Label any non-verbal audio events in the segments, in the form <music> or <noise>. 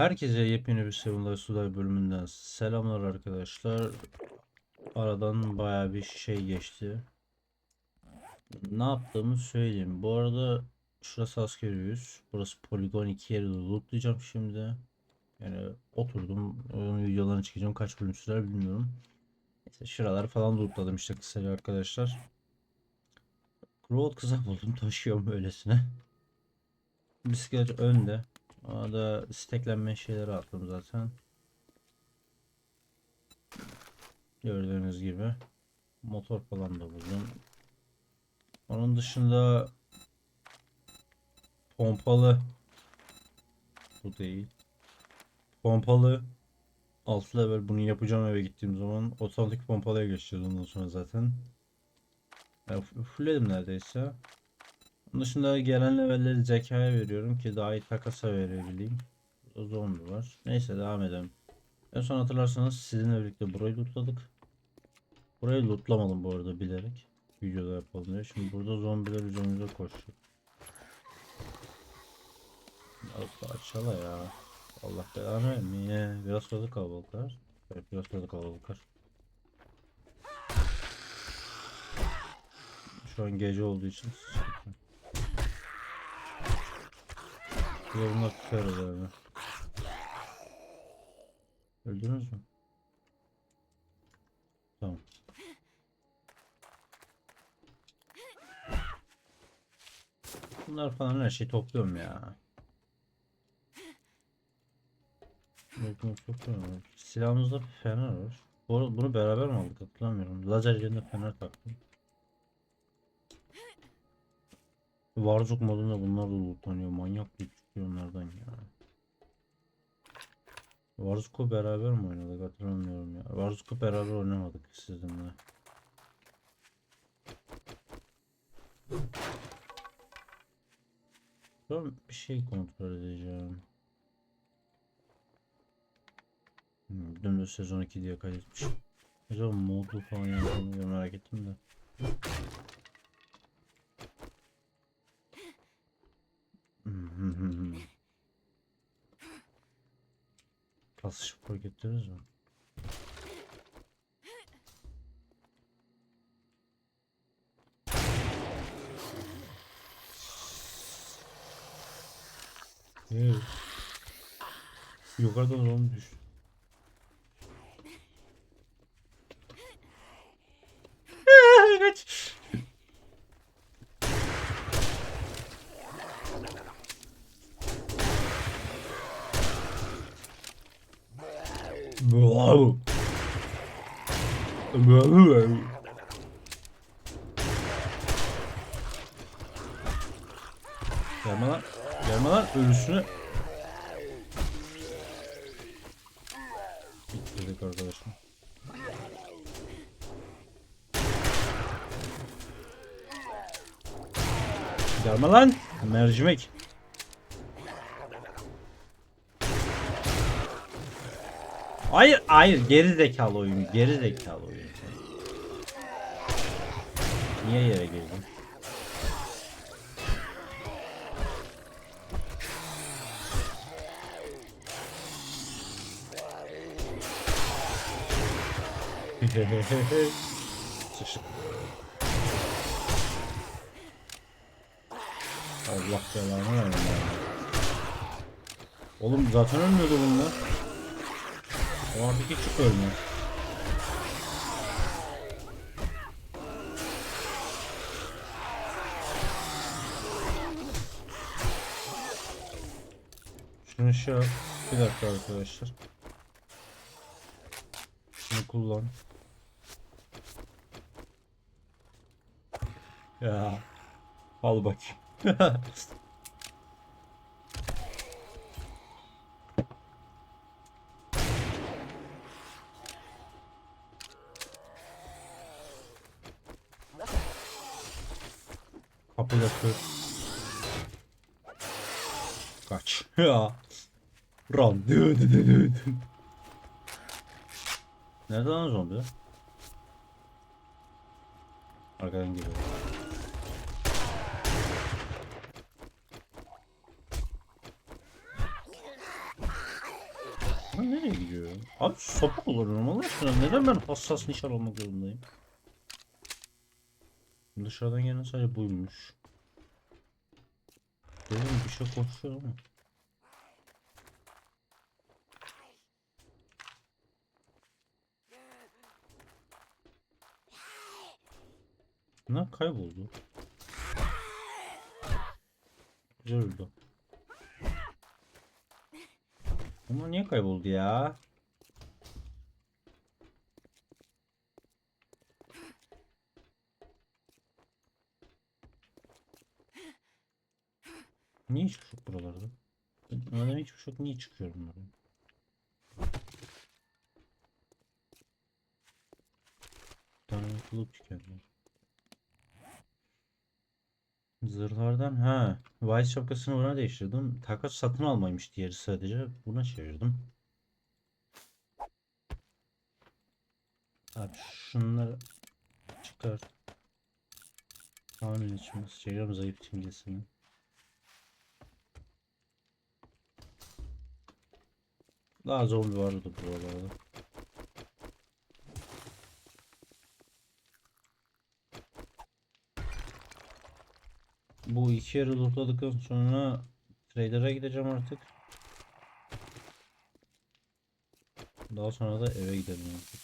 Herkese yepyeni bir Seven Die bölümünden selamlar arkadaşlar. Aradan baya bir şey geçti. Ne yaptığımı söyleyeyim. Bu arada şurası askeri üs. Burası poligon 2 yeri lootlayacağım şimdi. Yani oturdum. Onun videolarını çekeceğim. Kaç bölüm sürer bilmiyorum. Neyse şuraları falan lootladım işte kısaca arkadaşlar. Road kıza buldum. Taşıyorum öylesine. Bisiklet önde. Ona da steklenme şeyleri attım zaten. Gördüğünüz gibi. Motor falan da buldum. Onun dışında pompalı bu değil. Pompalı 6 level bunu yapacağım eve gittiğim zaman otomatik pompalıya geçeceğiz ondan sonra zaten. Yani fullledim neredeyse. Onun dışında gelen levelleri zekaya veriyorum ki daha iyi takasa verebileyim. O zombi var. Neyse devam edelim. En son hatırlarsanız sizinle birlikte burayı lootladık. Burayı lootlamadım bu arada bilerek. Videoda yapalım diye. Şimdi burada zombiler üzerimize koşuyor. Daha açala ya. Allah belanı vermeye. Biraz fazla kalabalıklar. Evet biraz fazla kalabalıklar. Şu an gece olduğu için Yorumlar tutarız abi. Öldünüz mü? Tamam. Bunlar falan her şeyi topluyorum ya. Bunu topluyorum. Silahımızda fener var. Bu- Bunu beraber mi aldık hatırlamıyorum. Lazer yerine fener taktım. Warzone modunda bunlar da lootlanıyor. Manyak bir onlardan ya. Warzone beraber mi oynadık hatırlamıyorum ya. Warzone beraber oynamadık sizinle. Ben bir şey kontrol edeceğim. Hmm, dümdüz sezon 2 diye kaydetmiş. Acaba modlu falan yazdığını merak ettim de. Basış fark ettiniz mi? Evet. Yukarıdan zombi düştü. Gelme lan. Gelme lan. Ölüsünü. Bitirdik arkadaşlar. Gelme lan. Mercimek. Hayır, hayır. Geri zekalı oyun. Geri zekalı oyun. Niye yere? Sıçtık. <laughs> Allah belanı versin. Oğlum zaten ölmüyordu bunlar. O artık hiç ölmüyor. Şunu şey yap. Bir dakika arkadaşlar. Şunu kullan. Ya. Al bakayım. <laughs> Kır. Kaç. <laughs> Ya. Run. Nerede lan zombi? Arkadan geliyor. Sen nereye gidiyor? Abi sopa kullanıyorum Allah aşkına. Neden ben hassas nişan almak zorundayım? Dışarıdan gelen sadece buymuş. Dedim bir şey koşuyor ama. Ne kayboldu? Güzel oldu. Ama niye kayboldu ya? Niye yok buralarda? Madem hiçbir şey yok niye çıkıyorum? Bir tane mutluluk tükendi. Zırhlardan ha. Vice şapkasını buna değiştirdim. Takas satın almaymış diğeri sadece. Buna çevirdim. Abi şunları çıkar. Tahmin içimiz. Çeviriyorum zayıf simgesini. Daha zombi vardı buralarda. Bu iki yeri lootladıktan sonra trader'a gideceğim artık. Daha sonra da eve gidelim artık.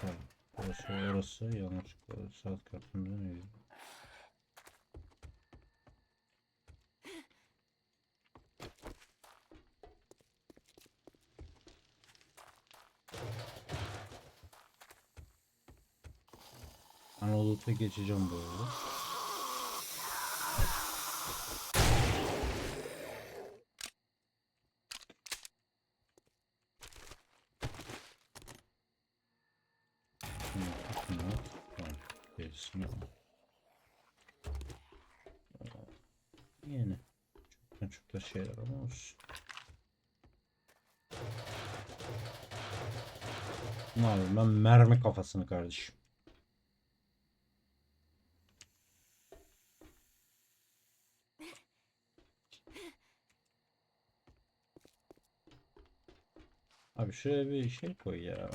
Tamam, Orası yanlışlıkla saat kartında neydi? Anadolu'ya geçeceğim bu arada. Şunu, şunu, tamam, gerisini al. Aa, Yeni. Da şeyler ama olsun. Ne yapayım ben mermi kafasını kardeşim. Abi şuraya bir şey koy ya.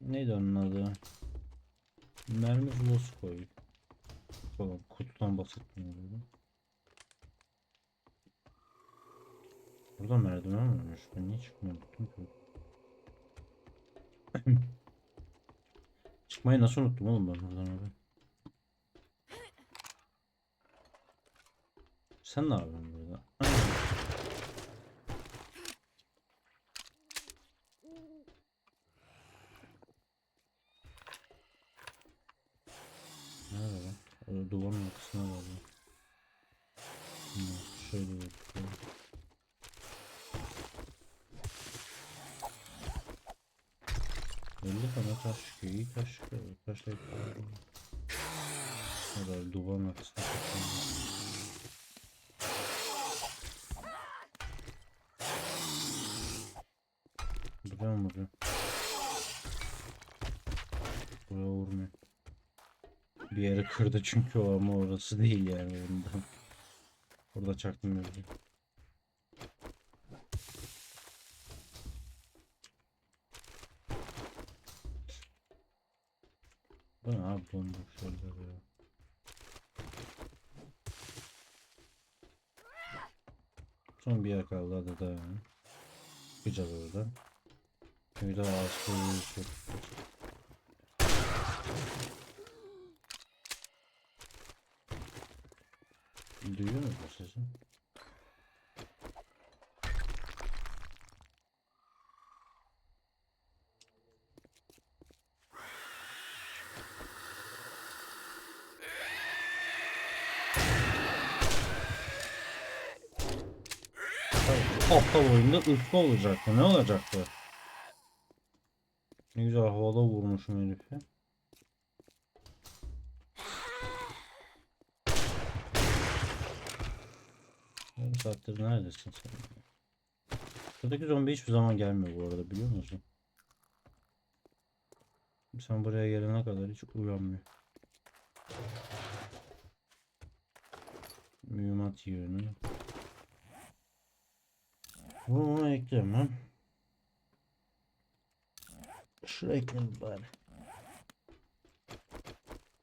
Neydi onun adı? Mermi zulosu koy. Falan kutudan bahsetmiyorum. Burada merdiven varmış. Ben niye çıkmıyorum ki? <coughs> Çıkmayı nasıl unuttum oğlum ben buradan abi? Sen ne yapıyorsun burada? Nerede lan? Duvarın arkasına var Elli tane taş çıkıyor. İyi taş çıkıyor. Taşla yapıyorum. Orada duvarın arkasına kapatıyorum. Buraya mı vuruyor? Buraya vurmuyor. Bir yere kırdı çünkü o ama orası değil yani ondan. Orada çaktım öyle. Bu ne abi bomboş yerler ya. Son bir yer kaldı hadi da yani. Çıkacağız oradan. Bir daha ağaç koyuyoruz. çok güzel. Duyuyor musun sesi? Aptal oyunda ırklı olacaktı. Ne olacaktı? Ne güzel havada vurmuşum herifi. Yarım saattir neredesin sen? Buradaki zombi hiçbir zaman gelmiyor bu arada biliyor musun? Sen buraya gelene kadar hiç uyanmıyor. Mühimmat yığını. Bunu ona ekleyemem. Şuraya ekleyelim bari.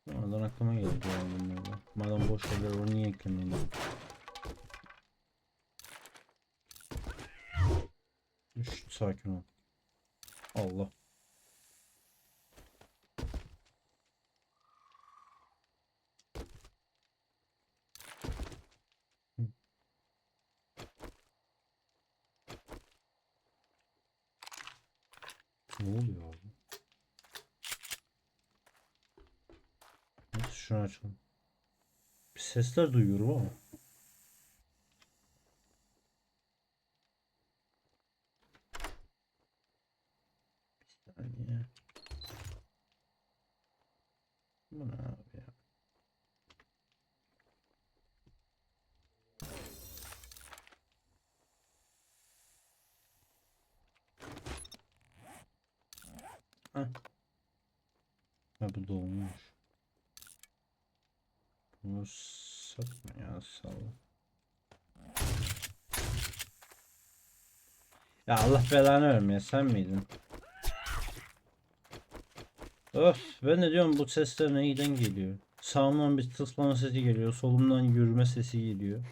Sonradan aklıma geldi ya bunlar. Madem boş yerler var niye eklemeyelim? Şşt, sakin ol. Allah. Ne oluyor abi? Neyse şunu açalım. Bir sesler duyuyorum ama. Bir saniye. Bu ne abi ya? Heh. Ha bu dolmuş. Bunu satma ya salla. Ya Allah belanı vermeye sen miydin? Öf ben de diyorum bu sesler neyden geliyor? Sağımdan bir tıslama sesi geliyor, solumdan yürüme sesi geliyor.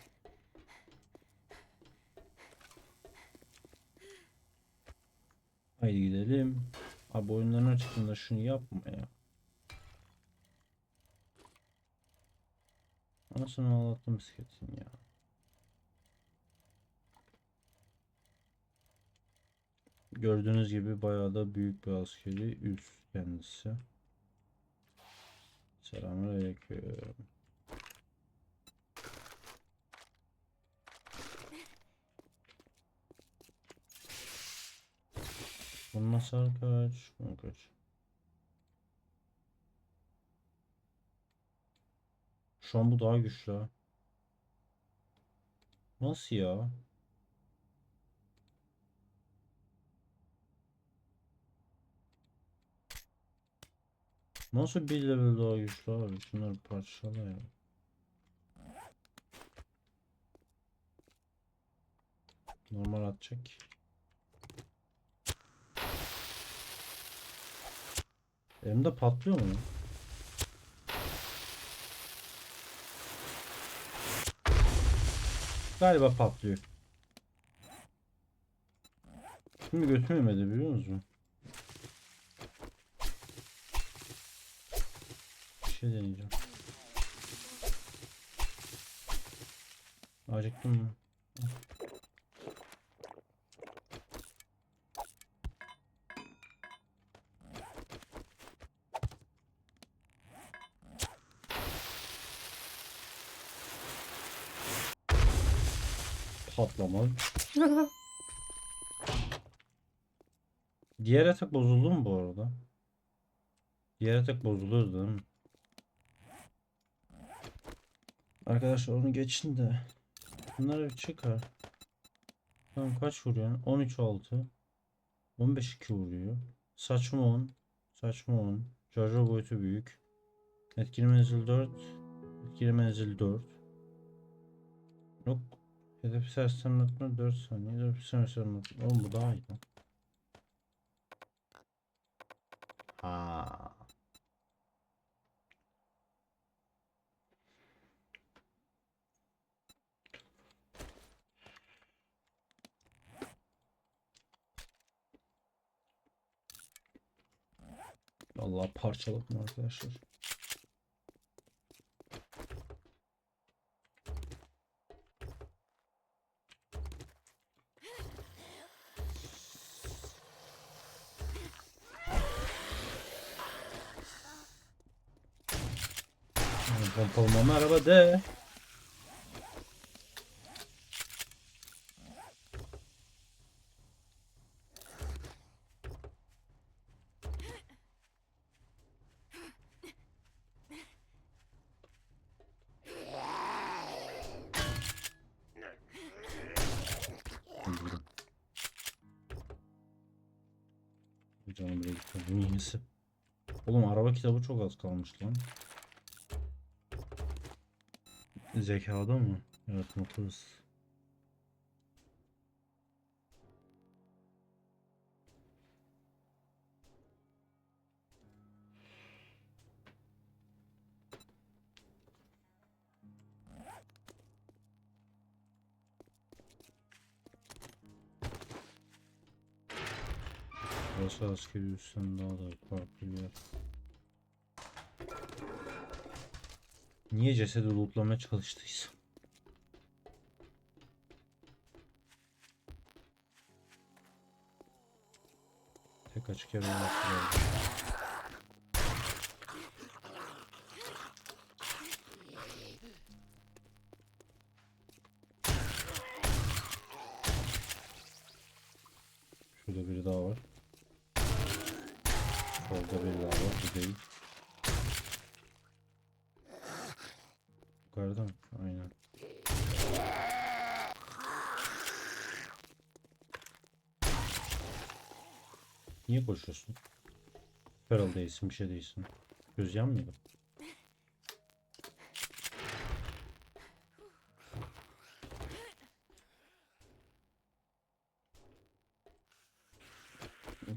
Haydi gidelim. Abi oyunların açıklığında şunu yapma ya. Anasını ağlattım bisikletin ya. Gördüğünüz gibi bayağı da büyük bir askeri üst kendisi. Selamünaleyküm. Bunun hasar kaç? Bunun kaç? Şu an bu daha güçlü. Nasıl ya? Nasıl bir level daha güçlü abi? Şunları parçala ya. Normal atacak. Elimde patlıyor mu? Galiba patlıyor. Şimdi götürmemedi biliyor musun? Bir şey deneyeceğim. Acıktım mı? Patlama. <laughs> Diğer atak bozuldu mu bu arada? Diğer atak bozuluyor değil mi? Arkadaşlar onu geçin de. Bunları bir çıkar. Tamam kaç vuruyor? 13 6. 15 2 vuruyor. Saçma 10. Saçma 10. Charger boyutu büyük. Etkili menzil 4. Etkili menzil 4. Yok. Hedefi sersemletme 4 saniye. Hedefi sersemletme. Oğlum bu daha iyi lan. Ha. Allah parçaladım arkadaşlar. Merhaba de. Canım buraya gitti. Oğlum araba kitabı çok az kalmış lan. Zekada mı? Yaratmalıyız. Burası askeri üstten daha da farklı bir yer. Niye cesedi lootlamaya çalıştıysam? Tek açık yer olması. Şurada biri daha var. Solda biri daha var. Bu değil. Niye koşuyorsun? Feral değilsin, bir şey değilsin. Göz yanmıyor.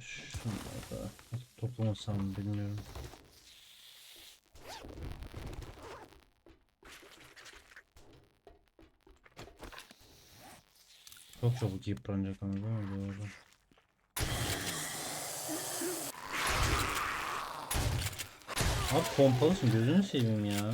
Şunları toplamasam bilmiyorum. Çok çabuk yıpranacak ama değil mi bu? Abi pompalısın gözünü seveyim ya.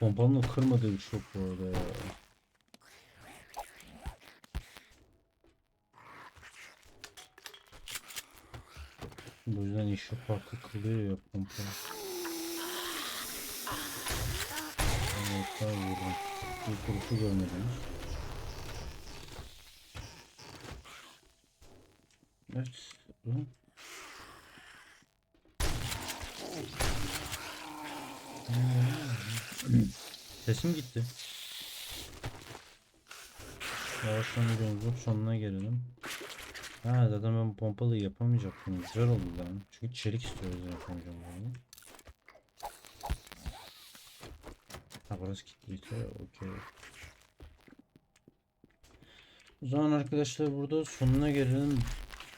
Pompalının o kırmadığı çok bu arada ya. Bu yüzden işi farklı kılıyor ya pompa. Daha vurdum. Bir kuruşu görmediniz. Evet. Hı. Sesim gitti. Yavaştan yolculuk sonuna gelelim. Ha zaten ben bu pompalıyı yapamayacaktım. Güzel oldu lan. Çünkü çelik istiyoruz yapamayacağım bunu. Ha burası kilitliyse okey. O zaman arkadaşlar burada sonuna gelelim.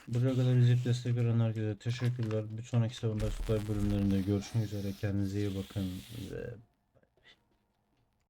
Buraya kadar izleyip destek veren herkese teşekkürler. Bir sonraki Seven Life bölümlerinde görüşmek üzere. Kendinize iyi bakın ve